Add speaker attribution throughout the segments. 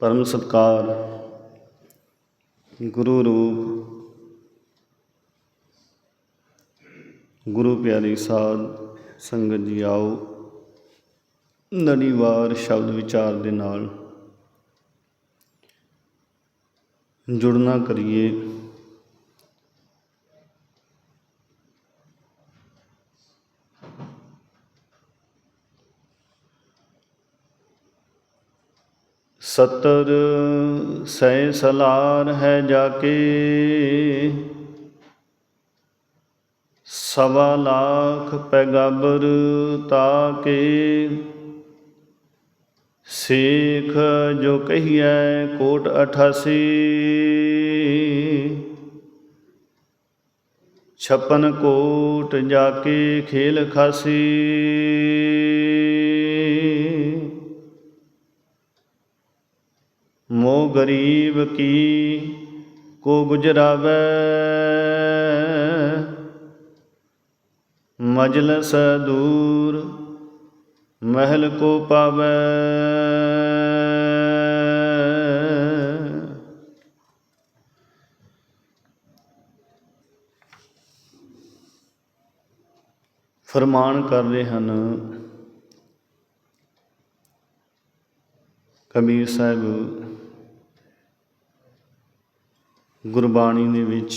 Speaker 1: ਪਰਮ ਸਤਕਾਰ, ਗੁਰੂ ਰੂਪ, ਗੁਰੂ ਪਿਆਰੀ ਸਾਧ ਸੰਗਤ ਜੀ ਆਓ। ਨੜੀਵਾਰ ਸ਼ਬਦ ਵਿਚਾਰ ਦੇ ਨਾਲ ਜੁੜਨਾ ਕਰੀਏ। ਸਤਰ ਸੈ ਸਲਾਰ ਹੈ ਜਾ ਕੇ ਸਵਾ ਲਾਖ ਪੈਗੰਬਰ ਤਾਕੇ। ਸੇਖ ਜੋ ਕਹੀਐ ਕੋਟ 88 ਛਪਨ ਕੋਟ ਜਾ ਕੇ ਖੇਲ ਖਾਸੀ। ਗਰੀਬ ਕੀ, ਕੋ ਗੁਜਰਾਵੇ? ਮਜਲਸ ਦੂਰ, ਮਹਿਲ ਕੋ ਪਾਵੇ? ਫਰਮਾਨ ਕਰ ਰਹੇ ਹਨ, ਕਬੀਰ ਸਾਹਿਬ ਗੁਰਬਾਣੀ ਦੇ ਵਿੱਚ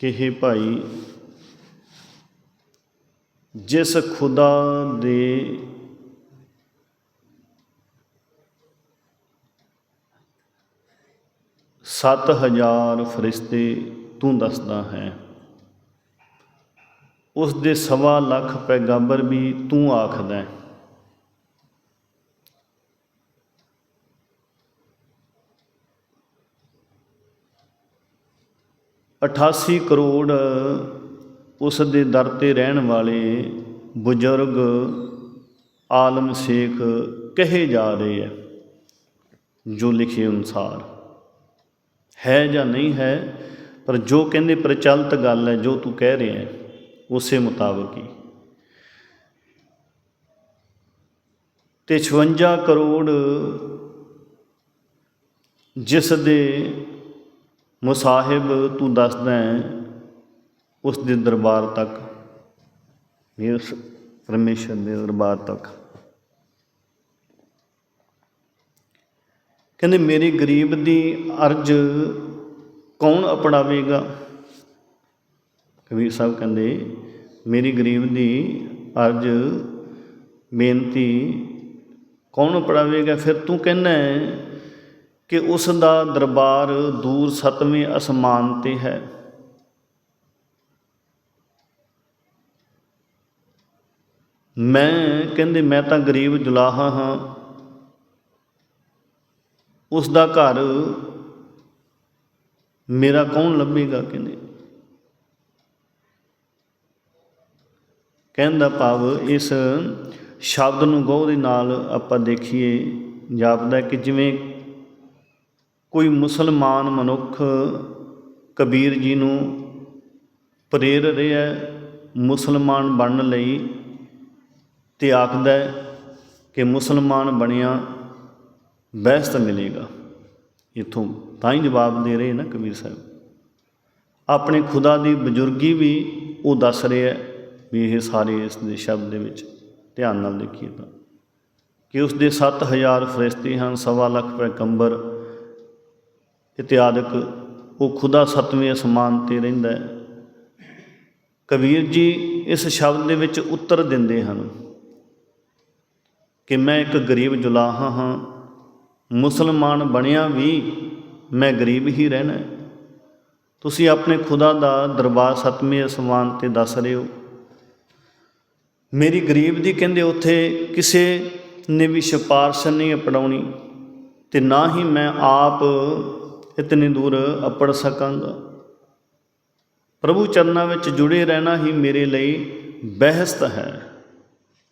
Speaker 1: ਕਿਹੇ ਭਾਈ, ਜਿਸ ਖੁਦਾ ਦੇ ਸੱਤ ਹਜ਼ਾਰ ਫਰਿਸ਼ਤੇ ਤੂੰ ਦੱਸਦਾ ਹੈ, ਉਸ ਦੇ ਸਵਾ ਲੱਖ ਪੈਗੰਬਰ ਵੀ ਤੂੰ ਆਖਦਾ ਹੈ। ਅਠਾਸੀ ਕਰੋੜ ਉਸ ਦੇ ਦਰ ਤੇ ਰਹਿਣ ਵਾਲੇ ਬਜ਼ੁਰਗ ਆਲਮ ਸ਼ੇਖ ਕਹੇ ਜਾ ਰਹੇ ਹੈ ਜੋ ਲਿਖੇ ਅਨੁਸਾਰ। ਹੈ ਜਾਂ ਨਹੀਂ ਹੈ, ਪਰ ਜੋ ਕਹਿੰਦੇ ਪ੍ਰਚਲਿਤ ਗੱਲ ਹੈ, ਜੋ ਤੂੰ ਕਹਿ ਰਿਹਾ ਹੈ, ਉਸੇ ਮੁਤਾਬਕ ਹੀ। ਤੇ 56 ਕਰੋੜ ਜਿਸ ਦੇ ਮੁਸਾਹਿਬ ਤੂੰ ਦੱਸਦਾ ਹੈ, ਉਸ ਦੇ ਦਰਬਾਰ ਤੱਕ ਇਸ ਪਰਮੇਸ਼ਰ ਦੇ ਦਰਬਾਰ ਤੱਕ। ਕਹਿੰਦੇ, ਮੇਰੇ ਗਰੀਬ ਦੀ ਅਰਜ਼ ਕੌਣ ਅਪਣਾਵੇਗਾ? ਕਬੀਰ ਸਾਹਿਬ ਕਹਿੰਦੇ, ਮੇਰੀ ਗਰੀਬ ਦੀ ਅਰਜ਼, ਬੇਨਤੀ ਕੌਣ ਪੜਾਵੇਗਾ ਫਿਰ ਤੂੰ ਕਹਿੰਦਾ ਹੈ ਕਿ ਉਸ ਦਾ ਦਰਬਾਰ ਦੂਰ ਸਤਵੇਂ ਅਸਮਾਨ ਤੇ ਹੈ। ਮੈਂ ਕਹਿੰਦੇ, ਮੈਂ ਤਾਂ ਗਰੀਬ ਜੁਲਾਹਾ ਹਾਂ। ਉਸ ਦਾ ਘਰ ਮੇਰਾ ਕੌਣ ਲੱਭੇਗਾ ਕਹਿੰਦੇ। ਕਹਿੰਦਾ ਭਾਵ ਇਸ ਸ਼ਬਦ ਨੂੰ ਗੌਰ ਦੇ ਨਾਲ ਆਪਾਂ ਦੇਖੀਏ, ਜਾਪਦਾ ਕਿ ਜਿਵੇਂ ਕੋਈ ਮੁਸਲਮਾਨ ਮਨੁੱਖ ਕਬੀਰ ਜੀ ਨੂੰ ਪ੍ਰੇਰ ਰਿਹਾ ਮੁਸਲਮਾਨ ਬਣਨ ਲਈ ਤੇ ਆਖਦਾ ਕਿ ਮੁਸਲਮਾਨ ਬਣਿਆ ਬਹਿਸਤ ਮਿਲੇਗਾ। ਇਥੋਂ ਤਾਂ ਹੀ ਜਵਾਬ ਦੇ ਰਹੇ ਨਾ ਕਬੀਰ ਸਾਹਿਬ। ਆਪਣੇ ਖੁਦਾ ਦੀ ਬਜ਼ੁਰਗੀ ਵੀ ਉਹ ਦੱਸ ਰਿਹਾ ਵੀ ਇਹ ਸਾਰੇ ਇਸ ਦੇ ਸ਼ਬਦ ਦੇ ਵਿੱਚ ਧਿਆਨ ਨਾਲ ਦੇਖੀਏ ਤਾਂ ਕਿ ਉਸ ਦੇ 7000 ਫਰਿਸ਼ਤੇ ਹਨ, ਸਵਾ ਲੱਖ ਪੈਗੰਬਰ ਇਤਿਆਦਿਕ ਉਹ ਖੁਦਾ ਸਤਵੇਂ ਅਸਮਾਨ ਤੇ ਰਹਿੰਦਾ ਹੈ। ਕਬੀਰ ਜੀ ਇਸ ਸ਼ਬਦ ਦੇ ਵਿੱਚ ਉੱਤਰ ਦਿੰਦੇ ਹਨ ਕਿ ਮੈਂ ਇੱਕ ਗਰੀਬ ਜੁਲਾਹਾ ਹਾਂ, ਮੁਸਲਮਾਨ ਬਣਿਆ ਵੀ ਮੈਂ ਗਰੀਬ ਹੀ ਰਹਿਣਾ ਤੁਸੀਂ ਆਪਣੇ ਖੁਦਾ ਦਾ ਦਰਬਾਰ ਸਤਵੇਂ ਅਸਮਾਨ ਤੇ ਦੱਸ ਰਹੇ ਹੋ। ਮੇਰੀ ਗਰੀਬ ਦੀ ਕਹਿੰਦੇ ਉੱਥੇ ਕਿਸੇ ਨੇ ਵੀ ਸਿਫਾਰਸ਼ ਨਹੀਂ ਅਪਣਾਉਣੀ ਤੇ ਨਾ ਹੀ ਮੈਂ ਆਪ ਇਤਨੀ ਦੂਰ ਅਪੜ ਸਕਾਂਗਾ। ਪ੍ਰਭੂ ਚਰਨਾਂ ਵਿੱਚ ਜੁੜੇ ਰਹਿਣਾ ਹੀ ਮੇਰੇ ਲਈ ਬਹਿਸਤ ਹੈ।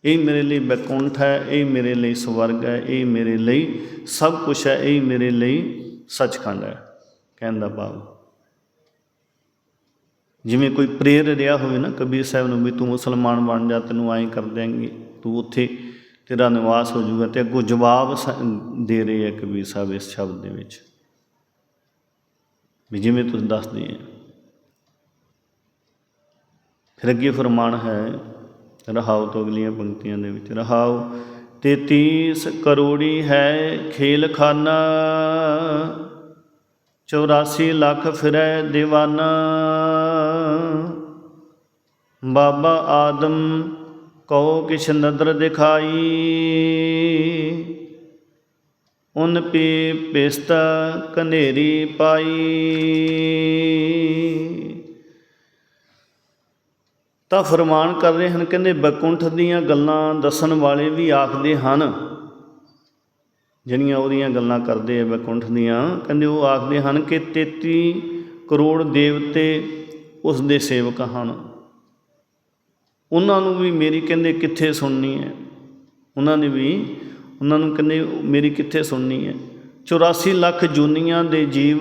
Speaker 1: ਇਹ ਮੇਰੇ ਲਈ ਬੈਕੁੰਠ ਹੈ, ਇਹ ਮੇਰੇ ਲਈ ਸਵਰਗ ਹੈ, ਇਹ ਮੇਰੇ ਲਈ ਸਭ ਕੁਝ ਹੈ, ਇਹ ਮੇਰੇ ਲਈ ਸੱਚਖੰਡ ਹੈ ਕਹਿੰਦਾ ਭਾਵ। ਜਿਵੇਂ ਕੋਈ ਪ੍ਰੇਰ ਰਿਹਾ ਹੋਵੇ ਨਾ ਕਬੀਰ ਸਾਹਿਬ ਨੂੰ ਵੀ ਤੂੰ ਮੁਸਲਮਾਨ ਬਣ ਜਾ, ਤੈਨੂੰ ਐਂ ਕਰ ਦਿਆਂਗੇ, ਤੂੰ ਉੱਥੇ ਤੇਰਾ ਨਿਵਾਸ ਹੋ ਜਾਊਗਾ ਤੇ ਅੱਗੋਂ ਜਵਾਬ ਸ- ਦੇ ਰਹੇ ਹੈ ਕਬੀਰ ਸਾਹਿਬ ਇਸ ਸ਼ਬਦ ਦੇ ਵਿੱਚ। ਵੀ ਜਿਵੇਂ ਤੁਸੀਂ ਦੱਸਦੇ ਆ। ਫਿਰ ਅੱਗੇ ਫਰਮਾਨ ਹੈ, ਰਹਾਉ ਤੋਂ ਅਗਲੀਆਂ ਪੰਕਤੀਆਂ ਦੇ ਵਿੱਚ, ਰਹਾਉ ਤੇਤੀਸ ਕਰੋੜੀ ਹੈ ਖੇਲਖਾਨਾ 84 ਲੱਖ ਫਿਰੈ دیਵਾਨਾ ਬਾਬਾ ਆਦਮ ਕਉ ਕਿਛ ਨਦਰ ਦਿਖਾਈ ਉਨ ਪੀ ਪਿਸਤ ਕਨੇਰੀ ਪਾਈ। ਤਾਂ ਫਰਮਾਨ ਕਰ ਰਹੇ ਹਨ, ਕਹਿੰਦੇ ਬੈਕੁੰਠ ਦੀਆਂ ਗੱਲਾਂ ਦੱਸਣ ਵਾਲੇ ਵੀ ਆਖਦੇ ਹਨ। ਜਿਹੜੀਆਂ ਉਹਦੀਆਂ ਗੱਲਾਂ ਕਰਦੇ ਆ ਬੈਕੁੰਠ ਦੀਆਂ, ਕਹਿੰਦੇ ਉਹ ਆਖਦੇ ਹਨ ਕਿ 33 ਕਰੋੜ ਦੇਵਤੇ ਉਸ ਦੇ ਸੇਵਕ ਹਨ। ਉਹਨਾਂ ਨੂੰ ਵੀ ਮੇਰੀ ਕਹਿੰਦੇ ਕਿੱਥੇ ਸੁਣਨੀ ਹੈ? ਉਹਨਾਂ ਨੇ ਵੀ ਉਹਨਾਂ ਨੂੰ ਕਹਿੰਦੇ, ਮੇਰੀ ਕਿੱਥੇ ਸੁਣਨੀ ਹੈ? 84 ਲੱਖ ਜੂਨੀਆਂ ਦੇ ਜੀਵ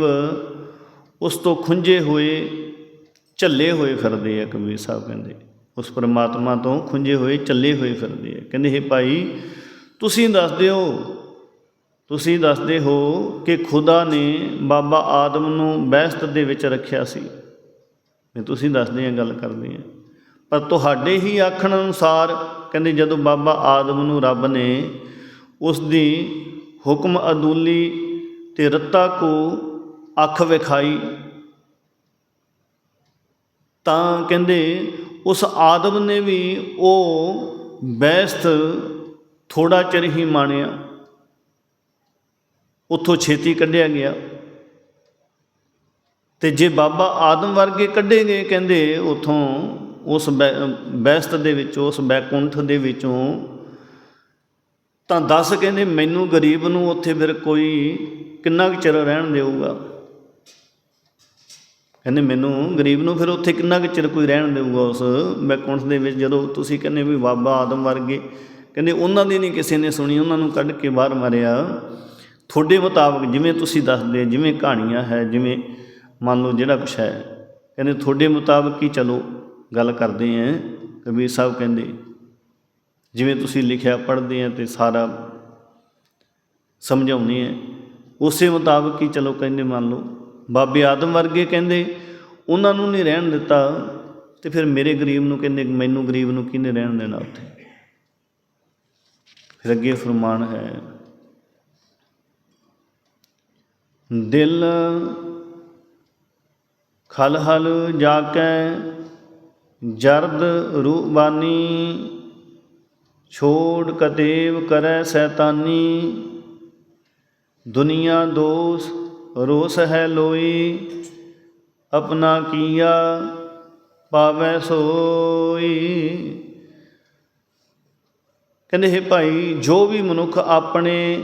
Speaker 1: ਉਸ ਤੋਂ ਖੁੰਝੇ ਹੋਏ, ਝੱਲੇ ਹੋਏ ਫਿਰਦੇ ਆ, ਕਬੀਰ ਸਾਹਿਬ ਕਹਿੰਦੇ। ਉਸ ਪਰਮਾਤਮਾ ਤੋਂ ਖੁੰਝੇ ਹੋਏ, ਝੱਲੇ ਹੋਏ ਫਿਰਦੇ ਆ। ਕਹਿੰਦੇ ਇਹ ਭਾਈ, ਤੁਸੀਂ ਦੱਸਦੇ ਹੋ, ਤੁਸੀਂ ਦੱਸਦੇ ਹੋ ਕਿ ਖੁਦਾ ਨੇ ਬਾਬਾ ਆਦਮ ਨੂੰ ਬਹਿਸ਼ਤ ਦੇ ਵਿੱਚ ਰੱਖਿਆ ਸੀ। ਮੈਂ ਤੁਸੀਂ ਦੱਸਦੇ ਆ ਗੱਲ ਕਰਦੇ ਆ ਪਰ ਤੁਹਾਡੇ ਹੀ ਆਖਣ ਅਨੁਸਾਰ, ਕਹਿੰਦੇ, ਜਦੋਂ ਬਾਬਾ ਆਦਮ ਨੂੰ ਰੱਬ ਨੇ ਉਸ ਦੀ ਹੁਕਮ ਅਦੂਲੀ ਤੇ ਰੱਤਾ ਕੋ ਅੱਖ ਵਿਖਾਈ। ਤਾਂ ਕਹਿੰਦੇ, ਉਸ ਆਦਮ ਨੇ ਵੀ ਉਹ ਬਹਿਸਤ ਥੋੜਾ ਚਿਰ ਹੀ ਮਾਣਿਆ। ਉੱਥੋਂ ਛੇਤੀ ਕੱਢਿਆ ਗਿਆ। ਤੇ ਜੇ ਬਾਬਾ ਆਦਮ ਵਰਗੇ ਕੱਢੇ ਗਏ ਕਹਿੰਦੇ, ਉਥੋਂ ਉਸ ਬੈ- ਬਹਿਸਤ ਦੇ ਵਿੱਚੋਂ, ਉਸ ਬੈਕੁੰਠ ਦੇ ਵਿੱਚੋਂ ਤਾਂ ਦੱਸ ਕਹਿੰਦੇ ਮੈਨੂੰ ਗਰੀਬ ਨੂੰ ਉੱਥੇ ਫਿਰ ਕੋਈ ਕਿੰਨਾ ਕੁ ਚਿਰ ਰਹਿਣ ਦੇਊਗਾ? ਕਹਿੰਦੇ ਮੈਨੂੰ ਗਰੀਬ ਨੂੰ ਫਿਰ ਉੱਥੇ ਕਿੰਨਾ ਕੁ ਚਿਰ ਕੋਈ ਰਹਿਣ ਦੇਊਗਾ ਉਸ ਬੈਕੁੰਠ ਦੇ ਵਿੱਚ? ਜਦੋਂ ਤੁਸੀਂ ਕਹਿੰਦੇ ਵੀ ਬਾਬਾ ਆਦਮ ਵਰਗੇ, ਕਹਿੰਦੇ ਉਹਨਾਂ ਦੀ ਨਹੀਂ ਕਿਸੇ ਨੇ ਸੁਣੀ, ਉਹਨਾਂ ਨੂੰ ਕੱਢ ਕੇ ਬਾਹਰ ਮਾਰਿਆ। ਤੁਹਾਡੇ ਮੁਤਾਬਕ ਜਿਵੇਂ ਤੁਸੀਂ ਦੱਸਦੇ, ਜਿਵੇਂ ਕਹਾਣੀਆਂ ਹੈ, ਜਿਵੇਂ ਮੰਨ ਲਓ ਜਿਹੜਾ ਕੁਛ ਹੈ। ਕਹਿੰਦੇ ਤੁਹਾਡੇ ਮੁਤਾਬਕ ਹੀ ਚਲੋ ਗੱਲ ਕਰਦੇ ਆਂ ਕਬੀਰ ਸਾਹਿਬ ਕਹਿੰਦੇ ਜਿਵੇਂ ਤੁਸੀਂ ਲਿਖਿਆ ਪੜ੍ਹਦੇ ਆ ਤੇ ਸਾਰਾ ਸਮਝਾਉਂਦੇ ਹੈ ਉਸੇ ਮੁਤਾਬਕ ਹੀ ਚਲੋ ਕਹਿੰਦੇ ਮੰਨ ਲਓ, ਬਾਬੇ ਆਦਮ ਵਰਗੇ ਕਹਿੰਦੇ, ਉਹਨਾਂ ਨੂੰ ਨਹੀਂ ਰਹਿਣ ਦਿੱਤਾ ਤੇ ਫਿਰ ਮੇਰੇ ਗਰੀਬ ਨੂੰ ਕਹਿੰਦੇ, ਮੈਨੂੰ ਗਰੀਬ ਨੂੰ ਕਿਹਨੇ ਰਹਿਣ ਦੇਣਾ ਉੱਥੇ? ਫਿਰ ਅੱਗੇ ਫਰਮਾਨ ਹੈ, ਦਿਲ ਖਲ ਹਲ ਜਾ ਕੇ ਜਰਦ ਰੂਬਾਨੀ ਛੋੜ ਕਤੇਵ ਕਰੈ ਸੈਤਾਨੀ। ਦੁਨੀਆ ਦੋਸ, ਰੋਸ ਹੈ ਲੋਈ। ਆਪਣਾ ਕੀਆ ਪਾਵੈ ਸੋਈ। ਕਹਿੰਦੇ, ਹੈ ਭਾਈ, ਜੋ ਵੀ ਮਨੁੱਖ ਆਪਣੇ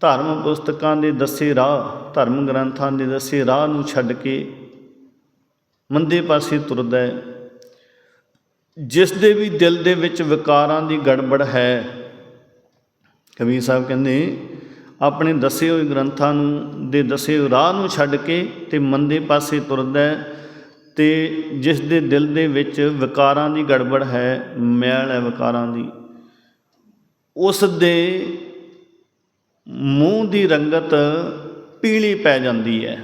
Speaker 1: ਧਰਮ ਪੁਸਤਕਾਂ ਦੇ ਦੱਸੇ ਰਾਹ, ਧਰਮ ਗ੍ਰੰਥਾਂ ਦੇ ਦੱਸੇ ਰਾਹ ਨੂੰ ਛੱਡ ਕੇ ਮੰਦੇ ਪਾਸੇ ਤੁਰਦਾ ਹੈ ਜਿਸ ਦੇ ਵੀ ਦਿਲ ਦੇ ਵਿੱਚ ਵਿਕਾਰਾਂ ਦੀ ਗੜਬੜ ਹੈ, ਕਬੀਰ ਸਾਹਿਬ ਕਹਿੰਦੇ, ਆਪਣੇ ਦੱਸੇ ਹੋਏ ਗ੍ਰੰਥਾਂ ਨੂੰ, ਦੇ ਦੱਸੇ ਹੋਏ ਰਾਹ ਨੂੰ ਛੱਡ ਕੇ ਤੇ ਮੰਦੇ ਪਾਸੇ ਤੁਰਦਾ ਹੈ ਤੇ ਜਿਸ ਦੇ ਦਿਲ ਦੇ ਵਿੱਚ ਵਿਕਾਰਾਂ ਦੀ ਗੜਬੜ ਹੈ, ਮੈਲ ਹੈ ਵਿਕਾਰਾਂ ਦੀ, ਉਸ ਦੇ ਮੂੰਹ ਦੀ ਰੰਗਤ ਪੀਲੀ ਪੈ ਜਾਂਦੀ ਹੈ।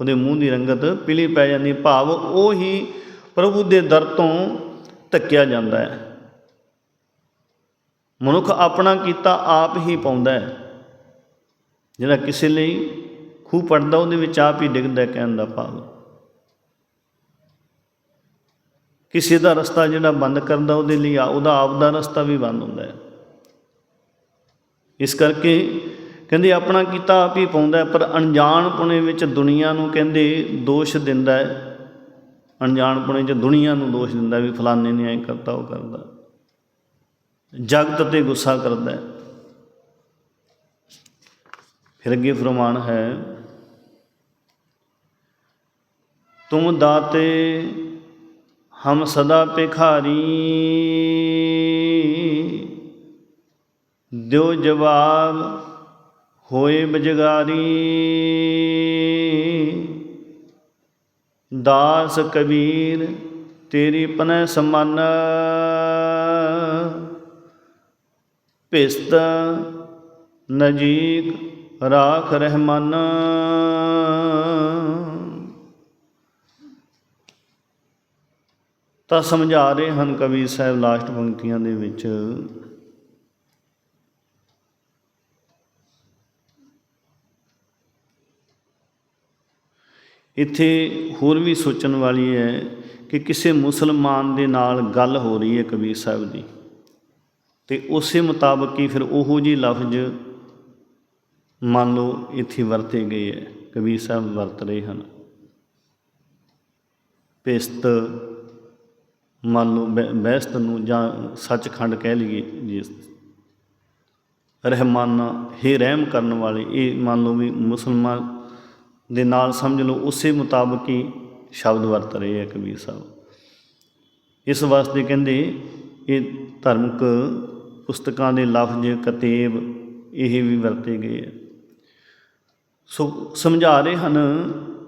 Speaker 1: ਉਹਦੇ ਮੂੰਹ ਦੀ ਰੰਗਤ ਪੀਲੀ ਪੈ ਜਾਂਦੀ ਭਾਵ ਉਹ ਹੀ ਪ੍ਰਭੂ ਦੇ ਦਰ ਤੋਂ ਧੱਕਿਆ ਜਾਂਦਾ ਹੈ। ਮਨੁੱਖ ਆਪਣਾ ਕੀਤਾ ਆਪ ਹੀ ਪਾਉਂਦਾ ਹੈ। ਜਿਹੜਾ ਕਿਸੇ ਲਈ ਖੂਹ ਪੜਦਾ ਉਹਦੇ ਵਿੱਚ ਆਪ ਹੀ ਡਿੱਗਦਾ ਕਹਿਣ ਦਾ ਭਾਵ। ਕਿਸੇ ਦਾ ਰਸਤਾ ਜਿਹੜਾ ਬੰਦ ਕਰਦਾ ਉਹਦੇ ਲਈ ਆ- ਉਹਦਾ ਆਪ ਦਾ ਰਸਤਾ ਵੀ ਬੰਦ ਹੁੰਦਾ ਹੈ। ਇਸ ਕਰਕੇ ਕਹਿੰਦੇ ਆਪਣਾ ਕੀਤਾ ਆਪ ਹੀ ਪਾਉਂਦਾ ਹੈ, ਪਰ ਅਣਜਾਣਪੁਣੇ ਵਿੱਚ ਦੁਨੀਆ ਨੂੰ ਕਹਿੰਦੇ ਦੋਸ਼ ਦਿੰਦਾ ਹੈ। ਅਣਜਾਣਪੁਣੇ 'ਚ ਦੁਨੀਆ ਨੂੰ ਦੋਸ਼ ਦਿੰਦਾ ਵੀ ਫਲਾਣੇ ਨੇ ਐ ਕਰਤਾ, ਉਹ ਕਰਦਾ। ਜਗਤ ਤੇ ਗੁੱਸਾ ਕਰਦਾ। ਫਿਰ ਅੱਗੇ ਫਰਮਾਨ ਹੈ, ਤੁਮ ਦਾਤੇ, ਹਮ ਸਦਾ ਭਿਖਾਰੀ। ਦਿਓ ਜਵਾਬ, ਹੋਏ ਬਜਗਾਰੀ। ਦਾਸ ਕਬੀਰ ਤੇਰੀ ਪਨੈ ਸਮਾਨ। ਭਿਸਤ ਨਜੀਕ ਰਾਖ ਰਹਿਮਾਨ ਤਾਂ ਸਮਝਾ ਰਹੇ ਹਨ ਕਵੀ ਸਾਹਿਬ ਲਾਸਟ ਪੰਕਤੀਆਂ ਦੇ ਵਿੱਚ ਇੱਥੇ ਹੋਰ ਵੀ ਸੋਚਣ ਵਾਲੀ ਹੈ ਕਿ ਕਿਸੇ ਮੁਸਲਮਾਨ ਦੇ ਨਾਲ ਗੱਲ ਹੋ ਰਹੀ ਹੈ ਕਬੀਰ ਸਾਹਿਬ ਦੀ। ਤੇ ਉਸੇ ਮੁਤਾਬਕ ਹੀ ਫਿਰ ਉਹੋ ਜਿਹੀ ਲਫ਼ਜ਼ ਮੰਨ ਲਓ ਇੱਥੇ ਵਰਤੇ ਗਏ ਹੈ, ਕਬੀਰ ਸਾਹਿਬ ਵਰਤ ਰਹੇ ਹਨ। ਪਿਸਤ ਮੰਨ ਲਓ ਬਹਿ- ਬਹਿਸਤ ਨੂੰ ਜਾਂ ਸੱਚਖੰਡ ਕਹਿ ਲਈਏ ਜਿਸ ਰਹਿਮਾਨਾ, ਹੀ ਰਹਿਮ ਕਰਨ ਵਾਲੇ, ਇਹ ਮੰਨ ਲਓ ਵੀ ਮੁਸਲਮਾਨ ਦੇ ਨਾਲ ਸਮਝ ਲਓ, ਉਸੇ ਮੁਤਾਬਕ ਹੀ ਸ਼ਬਦ ਵਰਤ ਰਹੇ ਆ ਕਬੀਰ ਸਾਹਿਬ। ਇਸ ਵਾਸਤੇ ਕਹਿੰਦੇ, ਇਹ ਧਾਰਮਿਕ ਪੁਸਤਕਾਂ ਦੇ ਲਫ਼ਜ਼, ਕਤੇਬ ਇਹ ਵੀ ਵਰਤੇ ਗਏ ਆ। ਸੋ ਸਮਝਾ ਰਹੇ ਹਨ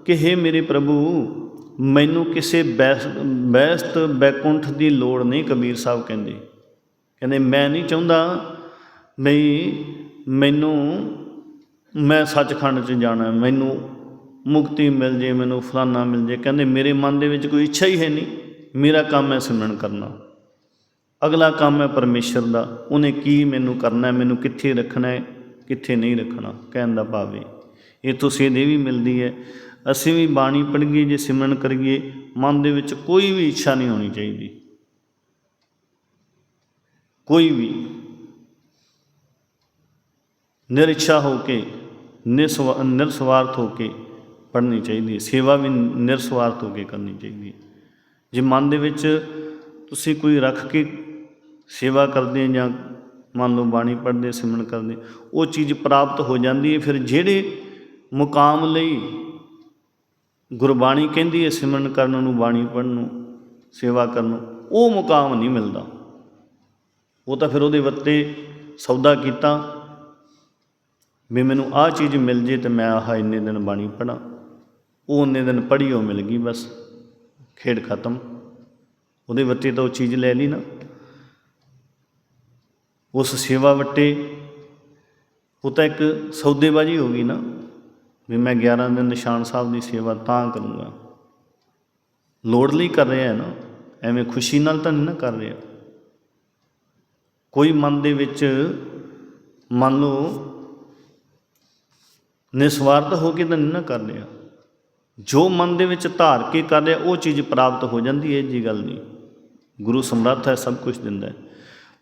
Speaker 1: ਕਿ हे ਮੇਰੇ ਪ੍ਰਭੂ, ਮੈਨੂੰ ਕਿਸੇ ਬੈਸ- ਬੈਸਤ ਬੈਕੁੰਠ ਦੀ ਲੋੜ ਨਹੀਂ, ਕਬੀਰ ਸਾਹਿਬ ਕਹਿੰਦੇ। ਕਹਿੰਦੇ, ਮੈਂ ਨਹੀਂ ਚਾਹੁੰਦਾ ਬਈ ਮੈਨੂੰ, ਮੈਂ ਸੱਚਖੰਡ 'ਚ ਜਾਣਾ, ਮੈਨੂੰ ਮੁਕਤੀ ਮਿਲ ਜੇ, ਮੈਨੂੰ ਫਲਾਨਾ ਮਿਲ ਜੇ। ਕਹਿੰਦੇ, ਮੇਰੇ ਮਨ ਦੇ ਵਿੱਚ ਕੋਈ ਇੱਛਾ ਹੀ ਹੈ ਨਹੀਂ। ਮੇਰਾ ਕੰਮ ਹੈ ਸਿਮਰਨ ਕਰਨਾ। ਅਗਲਾ ਕੰਮ ਹੈ ਪਰਮੇਸ਼ਰ ਦਾ। ਉਹਨੇ ਕੀ ਮੈਨੂੰ ਕਰਨਾ ਹੈ, ਮੈਨੂੰ ਕਿੱਥੇ ਰੱਖਣਾ ਹੈ, ਕਿੱਥੇ ਨਹੀਂ ਰੱਖਣਾ, ਕਹਿਣ ਦਾ ਭਾਵ ਇਹ। ਇਹ ਤੋਂ ਸੇਧ ਇਹ ਵੀ ਮਿਲਦੀ ਹੈ, ਅਸੀਂ ਵੀ ਬਾਣੀ ਪੜ੍ਹੀਏ, ਜੇ ਸਿਮਰਨ ਕਰੀਏ, ਮਨ ਦੇ ਵਿੱਚ ਕੋਈ ਵੀ ਇੱਛਾ ਨਹੀਂ ਹੋਣੀ ਚਾਹੀਦੀ। ਕੋਈ ਵੀ ਨਿਰਇੱਛਾ ਹੋ ਕੇ, ਨਿਸਵਾ, ਨਿਰਸਵਾਰਥ ਹੋ ਕੇ ਪੜ੍ਹਨੀ ਚਾਹੀਦੀ ਹੈ, ਸੇਵਾ ਵੀ ਨਿਰਸਵਾਰਥ ਹੋ ਕੇ ਕਰਨੀ ਚਾਹੀਦੀ ਹੈ। ਜੇ ਮਨ ਦੇ ਵਿੱਚ ਤੁਸੀਂ ਕੋਈ ਰੱਖ ਕੇ ਸੇਵਾ ਕਰਦੇ ਜਾਂ ਮੰਨ ਲਓ ਬਾਣੀ ਪੜ੍ਹਦੇ, ਸਿਮਰਨ ਕਰਦੇ ਉਹ ਚੀਜ਼ ਪ੍ਰਾਪਤ ਹੋ ਜਾਂਦੀ ਹੈ, ਫਿਰ ਜਿਹੜੇ ਮੁਕਾਮ ਲਈ ਗੁਰਬਾਣੀ ਕਹਿੰਦੀ ਹੈ, ਸਿਮਰਨ ਕਰਨ ਨੂੰ, ਬਾਣੀ ਪੜ੍ਹਨ ਨੂੰ, ਸੇਵਾ ਕਰਨ ਨੂੰ, ਉਹ ਮੁਕਾਮ ਨਹੀਂ ਮਿਲਦਾ। ਉਹ ਤਾਂ ਫਿਰ ਉਹਦੇ ਵੱਤੇ ਸੌਦਾ ਕੀਤਾ, ਵੀ ਮੈਨੂੰ ਆਹ ਚੀਜ਼ ਮਿਲ ਜੇ ਤੇ ਮੈਂ ਆਹ ਇੰਨੇ ਦਿਨ ਬਾਣੀ ਪੜਾਂ ਉਹ ਉਹਨੇ ਦਿਨ ਪੜ੍ਹੀ ਉਹ ਮਿਲ ਗਈ ਬਸ, ਖੇਡ ਖਤਮ। ਉਹਦੇ ਵੱਤੇ ਤਾਂ ਉਹ ਚੀਜ਼ ਲੈ ਲਈ ਨਾ। ਉਸ ਸੇਵਾ ਵੱਟੇ ਉਹ ਤਾਂ ਇੱਕ ਸੌਦੇਬਾਜ਼ੀ ਹੋ ਗਈ ਨਾ, ਵੀ ਮੈਂ 11 ਦਿਨ ਨਿਸ਼ਾਨ ਸਾਹਿਬ ਦੀ ਸੇਵਾ ਤਾਂ ਕਰੂੰਗਾ। ਲੋੜ ਲਈ ਕਰ ਰਿਹਾ ਹੈ ਨਾ, ਐਵੇਂ ਖੁਸ਼ੀ ਨਾਲ ਤਾਂ ਨਹੀਂ ਨਾ ਕਰ ਰਿਹਾ। ਕੋਈ ਮਨ ਦੇ ਵਿੱਚ ਮੰਨ ਲਓ ਨਿਸਵਾਰਥ ਹੋ ਕੇ ਤਾਂ ਨਹੀਂ ਨਾ ਕਰ ਰਿਹਾ। ਜੋ ਮਨ ਦੇ ਵਿੱਚ ਧਾਰ ਕੇ ਕਰ ਰਿਹਾ ਉਹ ਚੀਜ਼ ਪ੍ਰਾਪਤ ਹੋ ਜਾਂਦੀ ਹੈ ਜੀ ਗੱਲ ਨਹੀਂ। ਗੁਰੂ ਸਮਰੱਥ ਹੈ ਸਭ ਕੁਝ ਦਿੰਦਾ ਹੈ।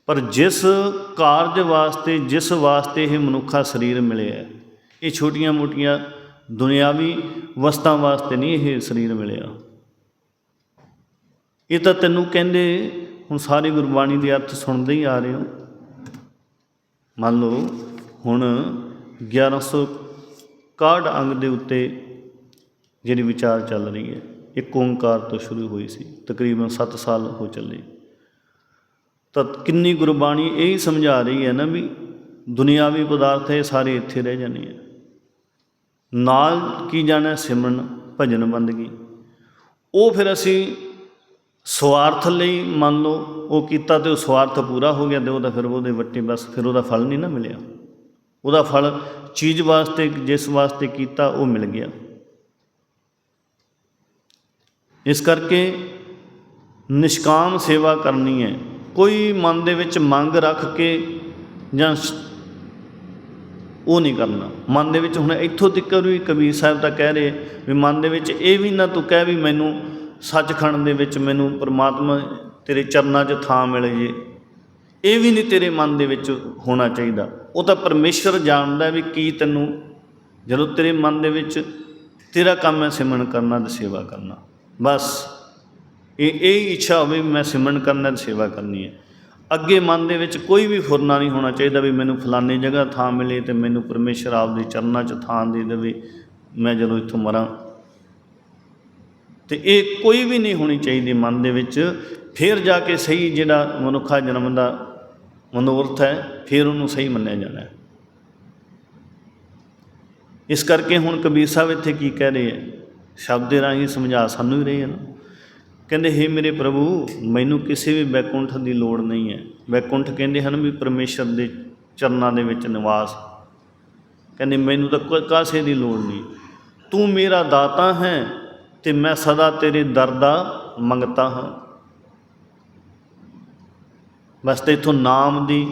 Speaker 1: ਪਰ ਜਿਸ ਕਾਰਜ ਵਾਸਤੇ ਜਿਸ ਵਾਸਤੇ ਇਹ ਮਨੁੱਖਾ ਸਰੀਰ ਮਿਲਿਆ ਹੈ, ਇਹ ਛੋਟੀਆਂ-ਮੋਟੀਆਂ ਦੁਨਿਆਵੀ ਵਸਤਾਂ ਵਾਸਤੇ ਨਹੀਂ ਇਹ ਸਰੀਰ ਮਿਲਿਆ। ਇਹ ਤਾਂ ਤੈਨੂੰ ਕਹਿੰਦੇ ਹੁਣ ਸਾਰੀ ਗੁਰਬਾਣੀ ਦੇ ਅਰਥ ਸੁਣਦੇ ਹੀ ਆ ਰਹੇ ਹੋ। ਮੰਨ ਲਓ ਹੁਣ 1161 ਅੰਗ ਦੇ ਉੱਤੇ ਜਿਹੜੀ ਵਿਚਾਰ ਚੱਲ ਰਹੀ ਹੈ। ਇੱਕ ਓੰਕਾਰ ਤੋਂ ਸ਼ੁਰੂ ਹੋਈ ਸੀ। ਤਕਰੀਬਨ 7 ਸਾਲ ਹੋ ਚੱਲੇ। ਤਾਂ ਕਿੰਨੀ ਗੁਰਬਾਣੀ ਇਹ ਹੀ ਸਮਝਾ ਰਹੀ ਹੈ ਨਾ ਵੀ ਦੁਨਿਆਵੀ ਪਦਾਰਥ ਇਹ ਸਾਰੇ ਇੱਥੇ ਰਹਿ ਜਾਣੇ ਆ। ਨਾਲ ਕੀ ਜਾਣਾ? ਸਿਮਰਨ, ਭਜਨ ਬੰਦਗੀ। ਉਹ ਫਿਰ ਅਸੀਂ ਸਵਾਰਥ ਲਈ ਮੰਨ ਲਓ, ਉਹ ਕੀਤਾ ਤੇ ਉਹ ਸਵਾਰਥ ਪੂਰਾ ਹੋ ਗਿਆ ਤੇ ਉਹਦਾ ਫਿਰ ਉਹਦੇ ਵੱਟੇ ਬਸ ਫਿਰ ਉਹਦਾ ਫਲ ਨਹੀਂ ਨਾ ਮਿਲਿਆ। ਉਹਦਾ ਫਲ ਚੀਜ਼ ਵਾਸਤੇ, ਜਿਸ ਵਾਸਤੇ ਕੀਤਾ ਉਹ ਮਿਲ ਗਿਆ। ਇਸ ਕਰਕੇ ਨਿਸ਼ਕਾਮ ਸੇਵਾ ਕਰਨੀ ਹੈ। ਕੋਈ ਮਨ ਦੇ ਵਿੱਚ ਮੰਗ ਰੱਖ ਕੇ ਜਾਂ ਉਹ ਨਹੀਂ ਕਰਨਾ। ਮਨ ਦੇ ਵਿੱਚ ਹੁਣ ਇੱਥੋਂ ਤੱਕ ਵੀ ਕਬੀਰ ਸਾਹਿਬ ਤਾਂ ਕਹਿ ਰਹੇ ਵੀ ਮਨ ਦੇ ਵਿੱਚ ਇਹ ਵੀ ਨਾ ਤੂੰ ਕਹਿ ਵੀ ਮੈਨੂੰ ਸੱਚਖੰਡ ਦੇ ਵਿੱਚ ਮੈਨੂੰ ਪ੍ਰਮਾਤਮਾ ਤੇਰੇ ਚਰਨਾਂ 'ਚ ਥਾਂ ਮਿਲੇ ਜੇ। ਇਹ ਵੀ ਨਹੀਂ ਤੇਰੇ ਮਨ ਦੇ ਵਿੱਚ ਹੋਣਾ ਚਾਹੀਦਾ। ਉਹ ਤਾਂ ਪਰਮੇਸ਼ਰ ਜਾਣਦਾ ਵੀ ਕੀ ਤੈਨੂੰ ਜਦੋਂ ਤੇਰੇ ਮਨ ਦੇ ਵਿੱਚ ਤੇਰਾ ਕੰਮ ਹੈ ਸਿਮਰਨ ਕਰਨਾ ਤੇ ਸੇਵਾ ਕਰਨਾ। ਬਸ। ਇਹ ਇਹ ਇੱਛਾ ਹੋਵੇ ਵੀ ਮੈਂ ਸਿਮਰਨ ਕਰਨਾ ਤੇ ਸੇਵਾ ਕਰਨੀ ਹੈ। ਅੱਗੇ ਮਨ ਦੇ ਵਿੱਚ ਕੋਈ ਵੀ ਫੁਰਨਾ ਨਹੀਂ ਹੋਣਾ ਚਾਹੀਦਾ ਵੀ ਮੈਨੂੰ ਫਲਾਨੀ ਜਗ੍ਹਾ ਥਾਂ ਮਿਲੇ ਤੇ ਮੈਨੂੰ ਪਰਮੇਸ਼ਰ ਆਪਦੇ ਚਰਨਾਂ 'ਚ ਥਾਂ ਦੇ ਦੇਵੇ। ਮੈਂ ਜਦੋਂ ਇੱਥੋਂ ਮਰਾਂ। ਤੇ ਇਹ ਕੋਈ ਵੀ ਨਹੀਂ ਹੋਣੀ ਚਾਹੀਦੀ ਮਨ ਦੇ ਵਿੱਚ। ਫਿਰ ਜਾ ਕੇ ਸਹੀ ਜਿਹੜਾ ਮਨੁੱਖਾ ਜਨਮ ਦਾ ਮਨੋਰਥ ਹੈ, ਫਿਰ ਉਹਨੂੰ ਸਹੀ ਮੰਨਿਆ ਜਾਣਾ ਹੈ। ਇਸ ਕਰਕੇ ਹੁਣ ਕਬੀਰ ਸਾਹਿਬ ਇੱਥੇ ਕੀ ਕਹਿ ਰਹੇ ਹੈ? ਸ਼ਬਦ ਦੇ ਰਾਹੀਂ ਸਮਝਾ ਸਾਨੂੰ ਹੀ ਰਹੇ ਹਨ। ਕਹਿੰਦੇ हे ਮੇਰੇ ਪ੍ਰਭੂ ਮੈਨੂੰ ਕਿਸੇ ਵੀ ਬੈਕੁੰਠ ਦੀ ਲੋੜ ਨਹੀਂ ਹੈ। ਬੈਕੁੰਠ ਕਹਿੰਦੇ ਹਨ ਵੀ ਪਰਮੇਸ਼ਰ ਦੇ ਚਰਨਾਂ ਦੇ ਵਿੱਚ ਨਿਵਾਸ। ਕਹਿੰਦੇ ਮੈਨੂੰ ਤਾਂ ਕੋਈ ਕਾਸੇ ਦੀ ਲੋੜ ਨਹੀਂ। ਤੂੰ ਮੇਰਾ ਦਾਤਾ ਹੈ ਤੇ ਮੈਂ ਸਦਾ ਤੇਰੇ ਦਰ ਦਾ ਮੰਗਤਾ ਹਾਂ। ਬਸ ਤੇ ਇਥੋਂ ਨਾਮ ਦੀ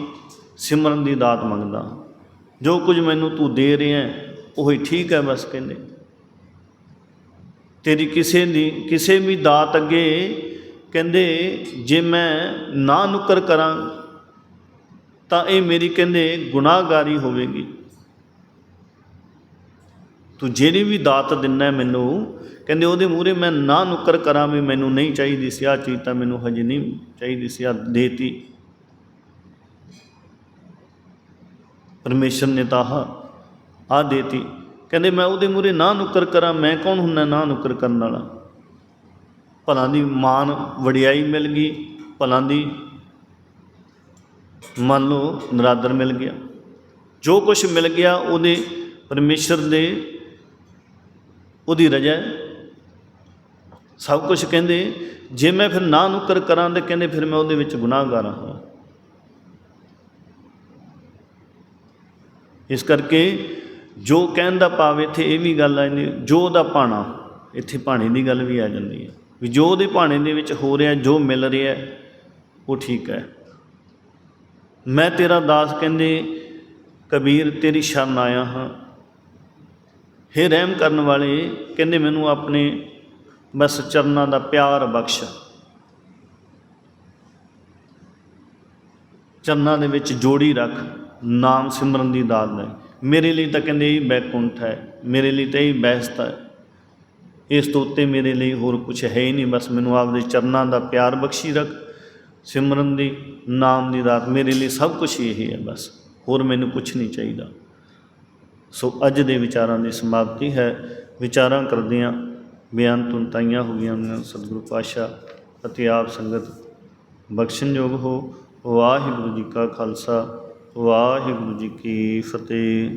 Speaker 1: ਸਿਮਰਨ ਦੀ ਦਾਤ ਮੰਗਦਾ ਹਾਂ। ਜੋ ਕੁਝ ਮੈਨੂੰ ਤੂੰ ਦੇ ਰਿਹਾ ਹੈ, ਉਹੀ ਠੀਕ ਹੈ ਬਸ ਕਹਿੰਦੇ। ਤੇਰੀ ਕਿਸੇ ਦੀ ਕਿਸੇ ਵੀ ਦਾਤ ਅੱਗੇ ਕਹਿੰਦੇ, ਜੇ ਮੈਂ ਨਾ ਨੁਕਰ ਕਰਾਂ, ਤਾਂ ਇਹ ਮੇਰੀ ਕਹਿੰਦੇ ਗੁਨਾਹਗਾਰੀ ਹੋਵੇਗੀ। ਤੂੰ ਜਿਹੜੀ ਵੀ ਦਾਤ ਦਿੰਨਾ ਮੈਨੂੰ, ਕਹਿੰਦੇ ਉਹਦੇ ਮੂਹਰੇ ਮੈਂ ਨਾ ਨੁਕਰ ਕਰਾਂ ਵੀ ਮੈਨੂੰ ਨਹੀਂ ਚਾਹੀਦੀ ਸੀ ਆਹ ਚੀਜ਼, ਤਾਂ ਮੈਨੂੰ ਹਜੇ ਨਹੀਂ ਚਾਹੀਦੀ ਸੀ ਆ ਦੇਤੀ। ਪਰਮੇਸ਼ਰ ਨੇ ਤਾਂ ਆਹ ਆ ਦੇਤੀ। ਕਹਿੰਦੇ ਮੈਂ ਉਹਦੇ ਮੂਹਰੇ ਨਾ ਨੁਕਰ ਕਰਾਂ, ਮੈਂ ਕੌਣ ਹੁੰਨਾ ਨਾ ਨੁਕਰ ਕਰਨ ਵਾਲਾ? ਭਲਾਂ ਦੀ ਮਾਨ ਵਡਿਆਈ ਮਿਲ ਗਈ, ਭਲਾਂ ਦੀ ਮੰਨ ਲਓ ਨਰਾਦਰ ਮਿਲ ਗਿਆ। ਜੋ ਕੁਝ ਮਿਲ ਗਿਆ ਉਹਦੇ ਪਰਮੇਸ਼ਰ ਦੇ ਉਹਦੀ ਰਜਾ ਸਭ ਕੁਝ ਕਹਿੰਦੇ, ਜੇ ਮੈਂ ਫਿਰ ਨਾ ਨੁਕਰ ਕਰਾਂ ਤੇ ਕਹਿੰਦੇ ਫਿਰ ਮੈਂ ਉਹਦੇ ਵਿੱਚ ਗੁਨਾਹਗਾਰ ਹਾਂ। ਇਸ ਕਰਕੇ ਜੋ ਕਹਿਣ ਦਾ ਭਾਵ ਇੱਥੇ ਇਹ ਵੀ ਗੱਲ ਆ ਜਾਂਦੀ ਜੋ ਉਹਦਾ ਭਾਣਾ, ਇੱਥੇ ਭਾਣੇ ਦੀ ਗੱਲ ਵੀ ਆ ਜਾਂਦੀ ਹੈ ਵੀ ਜੋ ਉਹਦੇ ਭਾਣੇ ਦੇ ਵਿੱਚ ਹੋ ਰਿਹਾ, ਜੋ ਮਿਲ ਰਿਹਾ, ਉਹ ਠੀਕ ਹੈ। ਮੈਂ ਤੇਰਾ ਦਾਸ ਕਹਿੰਦੇ, ਕਬੀਰ ਤੇਰੀ ਸ਼ਰਨ ਆਇਆ ਹਾਂ। ਹੇ ਰਹਿਮ ਕਰਨ ਵਾਲੇ, ਕਹਿੰਦੇ ਮੈਨੂੰ ਆਪਣੇ ਬਸ ਚਰਨਾਂ ਦਾ ਪਿਆਰ ਬਖਸ਼। ਚਰਨਾਂ ਦੇ ਵਿੱਚ ਜੋੜੀ ਰੱਖ, ਨਾਮ ਸਿਮਰਨ ਦੀ ਦਾਤ ਲੈ। ਮੇਰੇ ਲਈ ਤਾਂ ਕਹਿੰਦੇ ਇਹ ਬੈਕੁੰਠ ਹੈ, ਮੇਰੇ ਲਈ ਤਾਂ ਇਹ ਬਹਿਸਤ ਹੈ। ਇਸ ਤੋਂ ਉੱਤੇ ਮੇਰੇ ਲਈ ਹੋਰ ਕੁਝ ਹੈ ਹੀ ਨਹੀਂ, ਬਸ ਮੈਨੂੰ ਆਪਦੇ ਚਰਨਾਂ ਦਾ ਪਿਆਰ ਬਖਸ਼ੀ ਰੱਖ, ਸਿਮਰਨ ਦੀ, ਨਾਮ ਦੀ ਦਾਤ ਮੇਰੇ ਲਈ ਸਭ ਕੁਝ ਇਹੀ ਹੈ ਬਸ, ਹੋਰ ਮੈਨੂੰ ਕੁਝ ਨਹੀਂ ਚਾਹੀਦਾ। ਸੋ ਅੱਜ ਦੇ ਵਿਚਾਰਾਂ ਦੀ ਸਮਾਪਤੀ ਹੈ। ਵਿਚਾਰਾਂ ਕਰਦਿਆਂ ਬਿਆਨ ਤੁਨਤਾਈਆਂ ਹੋ ਗਈਆਂ ਨੇ, ਸਤਿਗੁਰੂ ਪਾਤਸ਼ਾਹ ਅਤੇ ਆਪ ਸੰਗਤ, ਬਖਸ਼ਣਯੋਗ ਹੋ। ਵਾਹਿਗੁਰੂ ਜੀ ਕਾ ਖਾਲਸਾ। ਵਾਹਿਗੁਰੂ ਜੀ ਕੀ ਫਤਿਹ।